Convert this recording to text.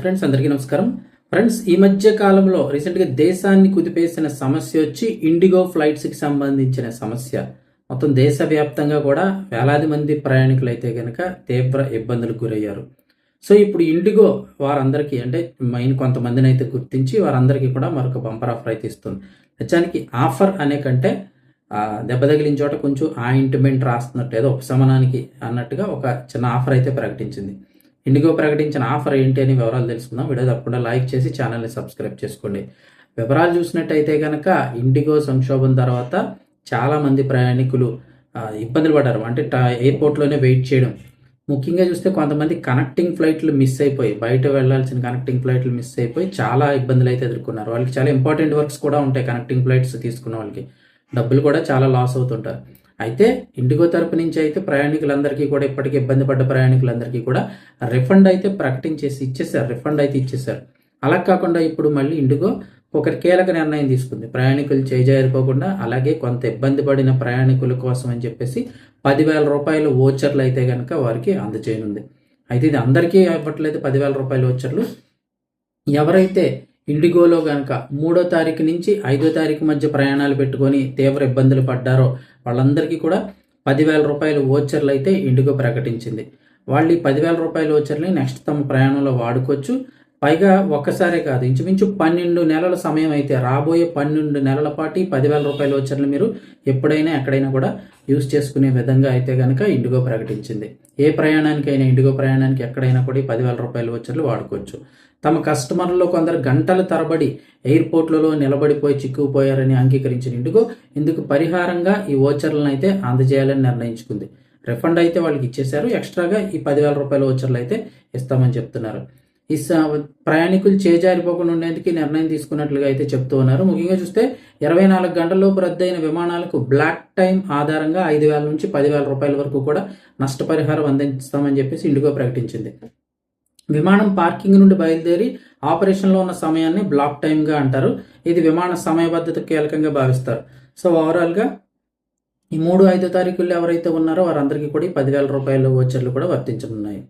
Friends అందరికీ నమస్కారం. Friends ఈ మధ్య కాలంలో రీసెంట్గా దేశాన్ని కుదిపేసిన సమస్య వచ్చి ఇండిగో ఫ్లైట్స్కి సంబంధించిన సమస్య. మొత్తం దేశవ్యాప్తంగా కూడా వేలాది మంది ప్రయాణికులు అయితే కనుక తీవ్ర ఇబ్బందులకు గురయ్యారు. సో ఇప్పుడు ఇండిగో వారందరికీ అంటే మెయిన్ కొంతమందిని అయితే గుర్తించి వారందరికీ కూడా మరొక బంపర్ ఆఫర్ అయితే ఇస్తుంది. నిజానికి ఆఫర్ అనే కంటే దెబ్బ తగిలిన చోట కొంచెం ఆయింట్మెంట్ రాస్తున్నట్టు ఏదో ఉపశమనానికి అన్నట్టుగా ఒక చిన్న ఆఫర్ అయితే ప్రకటించింది. ఇండిగో ప్రకటించిన ఆఫర్ ఏంటి అని వివరాలు తెలుసుకుందాం. వీడియో తప్పకుండా లైక్ చేసి ఛానల్ని సబ్స్క్రైబ్ చేసుకోండి. వివరాలు చూసినట్టయితే కనుక ఇండిగో సంక్షోభం తర్వాత చాలామంది ప్రయాణికులు ఇబ్బందులు పడ్డారు. అంటే ఎయిర్పోర్ట్లోనే వెయిట్ చేయడం. ముఖ్యంగా చూస్తే కొంతమంది కనెక్టింగ్ ఫ్లైట్లు మిస్ అయిపోయి బయట వెళ్ళాల్సిన కనెక్టింగ్ ఫ్లైట్లు మిస్ అయిపోయి చాలా ఇబ్బందులు అయితే ఎదుర్కొన్నారు. వాళ్ళకి చాలా ఇంపార్టెంట్ వర్క్స్ కూడా ఉంటాయి కనెక్టింగ్ ఫ్లైట్స్ తీసుకున్న వాళ్ళకి. డబ్బులు కూడా చాలా లాస్ అవుతుంటారు. అయితే ఇండిగో తరపు నుంచి అయితే ప్రయాణికులందరికీ కూడా ఇప్పటికీ ఇబ్బంది పడ్డ ప్రయాణికులందరికీ కూడా రిఫండ్ అయితే ప్రకటించేసి ఇచ్చేసారు రిఫండ్ అయితే ఇచ్చేసారు అలా కాకుండా ఇప్పుడు మళ్ళీ ఇండిగో ఒక కీలక నిర్ణయం తీసుకుంది. ప్రయాణికులు చేజారిపోకుండా అలాగే కొంత ఇబ్బంది పడిన ప్రయాణికుల కోసం అని చెప్పేసి పదివేల రూపాయల ఓచర్లు అయితే కనుక వారికి అందజేయనుంది. అయితే ఇది అందరికీ ఇవ్వట్లేదు పదివేల రూపాయల ఓచర్లు ఎవరైతే ఇండిగోలో కనుక మూడో తారీఖు నుంచి ఐదో తారీఖు మధ్య ప్రయాణాలు పెట్టుకొని తీవ్ర ఇబ్బందులు పడ్డారో వాళ్ళందరికీ కూడా పదివేల రూపాయలు ఓచర్లు అయితే ఇండిగో ప్రకటించింది. వాళ్ళు ఈ పదివేల రూపాయల ఓచర్ని నెక్స్ట్ తమ ప్రయాణంలో వాడుకోవచ్చు. పైగా ఒక్కసారే కాదు ఇంచుమించు పన్నెండు నెలల సమయం అయితే రాబోయే పన్నెండు నెలల పాటు పదివేల రూపాయల ఓచర్లు మీరు ఎప్పుడైనా ఎక్కడైనా కూడా యూజ్ చేసుకునే విధంగా అయితే కనుక ఇండిగో ప్రకటించింది. ఏ ప్రయాణానికైనా ఇండిగో ప్రయాణానికి ఎక్కడైనా కూడా ఈ పదివేల రూపాయల వచ్చర్లు వాడుకోవచ్చు. తమ కస్టమర్లలో కొందరు గంటల తరబడి ఎయిర్పోర్ట్లలో నిలబడిపోయి చిక్కుకుపోయారని అంగీకరించిన ఇండిగో ఇందుకు పరిహారంగా ఈ ఓచర్లను అయితే అందజేయాలని నిర్ణయించుకుంది. రిఫండ్ అయితే వాళ్ళకి ఇచ్చేశారు. ఎక్స్ట్రాగా ఈ పదివేల రూపాయల ఓచర్లు అయితే ఇస్తామని చెప్తున్నారు. ఈ ప్రయాణికులు చేజారిపోకుండా ఉండేందుకు నిర్ణయం తీసుకున్నట్లుగా అయితే చెప్తూ ఉన్నారు. ముఖ్యంగా చూస్తే ఇరవై నాలుగు గంటల్లోపు రద్దయిన విమానాలకు బ్లాక్ టైం ఆధారంగా ఐదు వేల నుంచి పదివేల రూపాయల వరకు కూడా నష్టపరిహారం అందిస్తామని చెప్పేసి ఇండిగో ప్రకటించింది. విమానం పార్కింగ్ నుండి బయలుదేరి ఆపరేషన్లో ఉన్న సమయాన్ని బ్లాక్ టైంగా అంటారు. ఇది విమాన సమయబద్ధత కీలకంగా భావిస్తారు. సో ఓవరాల్గా ఈ మూడు ఐదో తారీఖుల్లో ఎవరైతే ఉన్నారో వారందరికీ కూడా ఈ పదివేల రూపాయల ఓచర్లు కూడా వర్తించనున్నాయి.